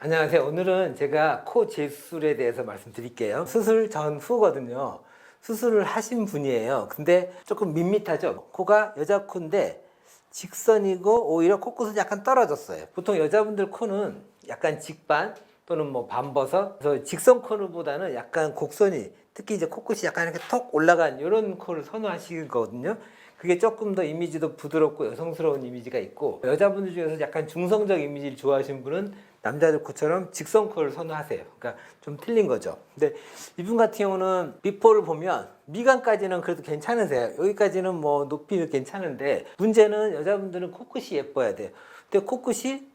안녕하세요. 오늘은 제가 코 재수술에 대해서 말씀드릴게요. 수술 전 후거든요. 수술을 하신 분이에요. 근데 조금 밋밋하죠. 코가 여자 코인데 직선이고 오히려 코끝은 약간 떨어졌어요. 보통 여자분들 코는 약간 직반 또는 뭐 반버섯. 그래서 직선 코보다는 약간 곡선이 특히 이제 코끝이 약간 이렇게 톡 올라간 이런 코를 선호하시거든요. 그게 조금 더 이미지도 부드럽고 여성스러운 이미지가 있고 여자분들 중에서 약간 중성적 이미지를 좋아하시는 분은 남자들 코처럼 직선 코를 선호하세요. 그러니까 좀 틀린 거죠. 근데 이분 같은 경우는 비포를 보면 미간까지는 그래도 괜찮으세요. 여기까지는 뭐 높이는 괜찮은데 문제는 여자분들은 코끝이 예뻐야 돼요. 근데 코끝이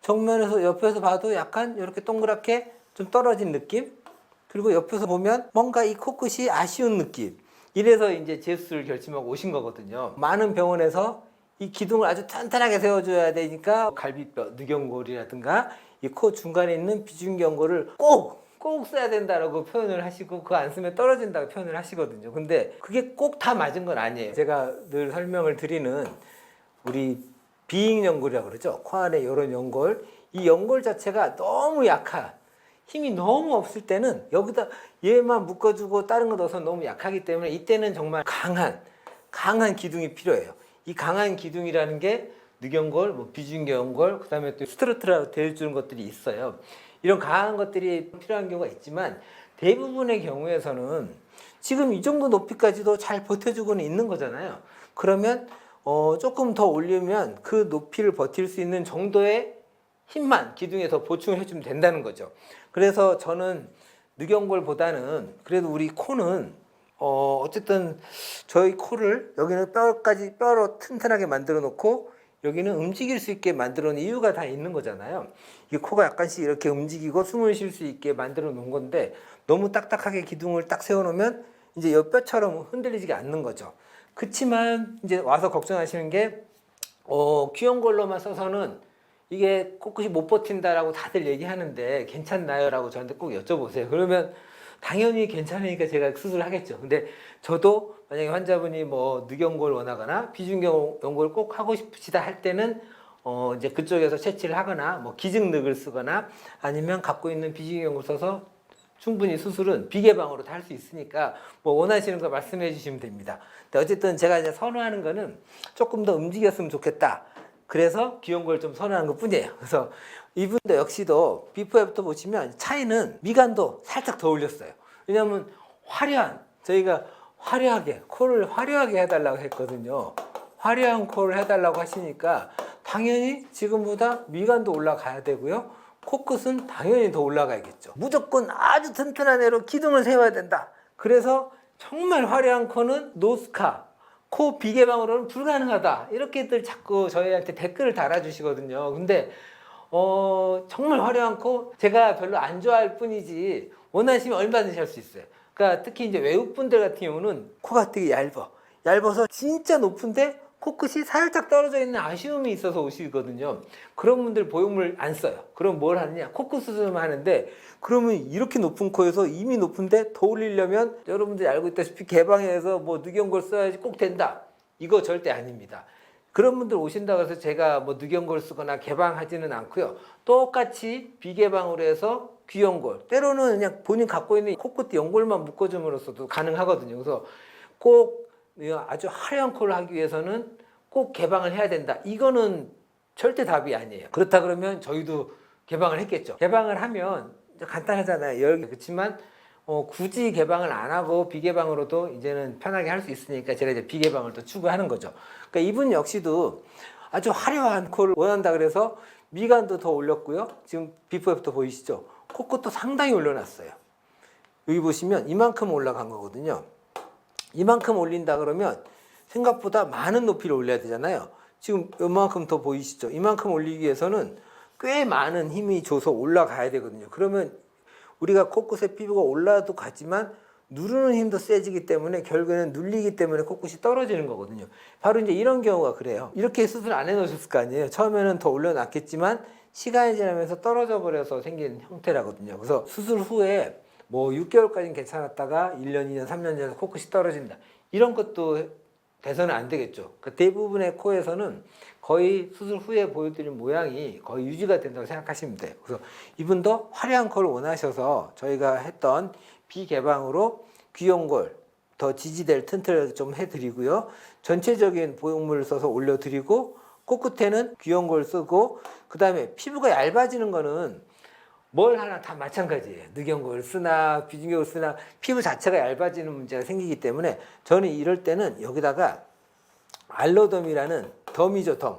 정면에서 옆에서 봐도 약간 이렇게 동그랗게 좀 떨어진 느낌? 그리고 옆에서 보면 뭔가 이 코끝이 아쉬운 느낌. 이래서 이제 재수술을 결심하고 오신 거거든요. 많은 병원에서 이 기둥을 아주 탄탄하게 세워줘야 되니까 갈비뼈, 늑연골이라든가 이 코 중간에 있는 비중경골을 꼭! 꼭 써야 된다라고 표현을 하시고 그거 안 쓰면 떨어진다고 표현을 하시거든요. 근데 그게 꼭 다 맞은 건 아니에요. 제가 늘 설명을 드리는 우리 비잉 연골이라고 그러죠. 코 안에 이런 연골. 이 연골 자체가 너무 약한 힘이 너무 없을 때는 여기다 얘만 묶어주고 다른 거 넣어서 너무 약하기 때문에 이때는 정말 강한 강한 기둥이 필요해요. 이 강한 기둥이라는 게 늑연골, 뭐 비중경골, 그다음에 또 스트로트라고 되어주는 것들이 있어요. 이런 강한 것들이 필요한 경우가 있지만 대부분의 경우에서는 지금 이 정도 높이까지도 잘 버텨주고는 있는 거잖아요. 그러면 어, 조금 더 올리면 그 높이를 버틸 수 있는 정도의 힘만 기둥에 더 보충을 해주면 된다는 거죠. 그래서 저는 늑연골보다는 그래도 우리 코는 어 어쨌든 저희 코를 여기는 뼈까지 뼈로 튼튼하게 만들어 놓고 여기는 움직일 수 있게 만들어 놓은 이유가 다 있는 거잖아요. 이 코가 약간씩 이렇게 움직이고 숨을 쉴 수 있게 만들어 놓은 건데 너무 딱딱하게 기둥을 딱 세워 놓으면 이제 여 뼈처럼 흔들리지가 않는 거죠. 그렇지만 이제 와서 걱정하시는 게 어, 귀여운 걸로만 써서는 이게 코끝이 못 버틴다라고 다들 얘기하는데 괜찮나요? 라고 저한테 꼭 여쭤보세요. 그러면 당연히 괜찮으니까 제가 수술을 하겠죠. 근데 저도 만약에 환자분이 뭐 늑연골 원하거나 비중경골 꼭 하고 싶으시다 할 때는 어 이제 그쪽에서 채취를 하거나 뭐 기증늑을 쓰거나 아니면 갖고 있는 비중경골 써서 충분히 수술은 비개방으로 다 할 수 있으니까 뭐 원하시는 거 말씀해 주시면 됩니다. 근데 어쨌든 제가 이제 선호하는 거는 조금 더 움직였으면 좋겠다. 그래서 귀여운 걸 좀 선호하는 것 뿐이에요. 그래서 이분도 역시도 비포 애프터 보시면 차이는 미간도 살짝 더 올렸어요. 왜냐하면 화려한 저희가 화려하게 코를 화려하게 해달라고 했거든요. 화려한 코를 해달라고 하시니까 당연히 지금보다 미간도 올라가야 되고요. 코끝은 당연히 더 올라가야겠죠. 무조건 아주 튼튼한 애로 기둥을 세워야 된다. 그래서 정말 화려한 코는 노스카, 코 비개방으로는 불가능하다. 이렇게들 자꾸 저희한테 댓글을 달아주시거든요. 근데 어, 정말 화려한 코 제가 별로 안 좋아할 뿐이지 원하시면 얼마든지 할 수 있어요. 그러니까 특히 이제 외국분들 같은 경우는 코가 되게 얇아. 얇아서 진짜 높은데 코끝이 살짝 떨어져 있는 아쉬움이 있어서 오시거든요. 그런 분들 보형물 안 써요. 그럼 뭘 하느냐? 코끝 수술만 하는데 그러면 이렇게 높은 코에서 이미 높은데 더 올리려면 여러분들이 알고 있다시피 개방해서 뭐 늑연골 써야지 꼭 된다. 이거 절대 아닙니다. 그런 분들 오신다고 해서 제가 뭐 늑연골 쓰거나 개방하지는 않고요. 똑같이 비개방으로 해서 귀연골 때로는 그냥 본인 갖고 있는 코끝 연골만 묶어줌으로써도 가능하거든요. 그래서 꼭 아주 화려한 코를 하기 위해서는 꼭 개방을 해야 된다. 이거는 절대 답이 아니에요. 그렇다 그러면 저희도 개방을 했겠죠. 개방을 하면 간단하잖아요. 그렇지만 어, 굳이 개방을 안 하고 비개방으로도 이제는 편하게 할 수 있으니까 제가 이제 비개방을 또 추구하는 거죠. 그러니까 이분 역시도 아주 화려한 코를 원한다 그래서 미간도 더 올렸고요. 지금 비포에부터 보이시죠? 코끝도 상당히 올려놨어요. 여기 보시면 이만큼 올라간 거거든요. 이만큼 올린다 그러면 생각보다 많은 높이를 올려야 되잖아요. 지금 이만큼 더 보이시죠? 이만큼 올리기 위해서는 꽤 많은 힘이 줘서 올라가야 되거든요. 그러면 우리가 코끝에 피부가 올라도 가지만 누르는 힘도 세지기 때문에 결국에는 눌리기 때문에 코끝이 떨어지는 거거든요. 바로 이제 이런 경우가 그래요. 이렇게 수술 안 해놓으셨을 거 아니에요. 처음에는 더 올려놨겠지만 시간이 지나면서 떨어져 버려서 생긴 형태라거든요. 그래서 수술 후에 뭐 6개월까지는 괜찮았다가 1년, 2년, 3년 전에 코끝이 떨어진다. 이런 것도 돼서는 안 되겠죠. 그 대부분의 코에서는 거의 수술 후에 보여드린 모양이 거의 유지가 된다고 생각하시면 돼요. 그래서 이분도 화려한 코를 원하셔서 저희가 했던 비개방으로 귀용골 더 지지될 튼튼을 좀 해드리고요. 전체적인 보형물을 써서 올려드리고 코끝에는 귀용골 쓰고 그 다음에 피부가 얇아지는 거는 뭘 하나 다 마찬가지예요. 늑연골 쓰나 비중격을 쓰나 피부 자체가 얇아지는 문제가 생기기 때문에 저는 이럴 때는 여기다가 알로덤이라는 덤이죠 덤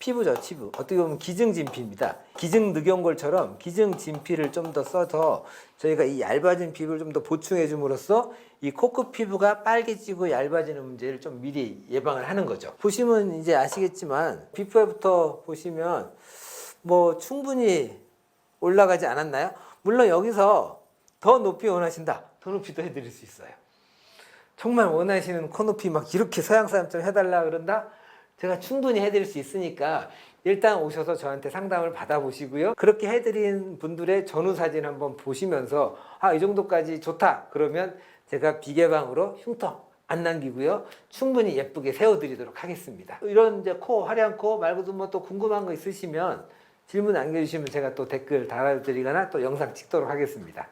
피부죠 피부 어떻게 보면 기증 진피입니다 기증 늑연골처럼 기증 진피를 좀 더 써서 저희가 이 얇아진 피부를 좀 더 보충해 줌으로써 이 코끝 피부가 빨개지고 얇아지는 문제를 좀 미리 예방을 하는 거죠 보시면 이제 아시겠지만 비포에부터 보시면 뭐 충분히 올라가지 않았나요? 물론 여기서 더 높이 원하신다 더 높이도 해드릴 수 있어요 정말 원하시는 코 높이 막 이렇게 서양 사람처럼 해달라 그런다? 제가 충분히 해드릴 수 있으니까 일단 오셔서 저한테 상담을 받아보시고요. 그렇게 해드린 분들의 전후 사진 한번 보시면서 아, 이 정도까지 좋다. 그러면 제가 비개방으로 흉터 안 남기고요. 충분히 예쁘게 세워드리도록 하겠습니다. 이런 이제 코, 화려한 코 말고도 뭐 또 궁금한 거 있으시면 질문 남겨주시면 제가 또 댓글 달아드리거나 또 영상 찍도록 하겠습니다.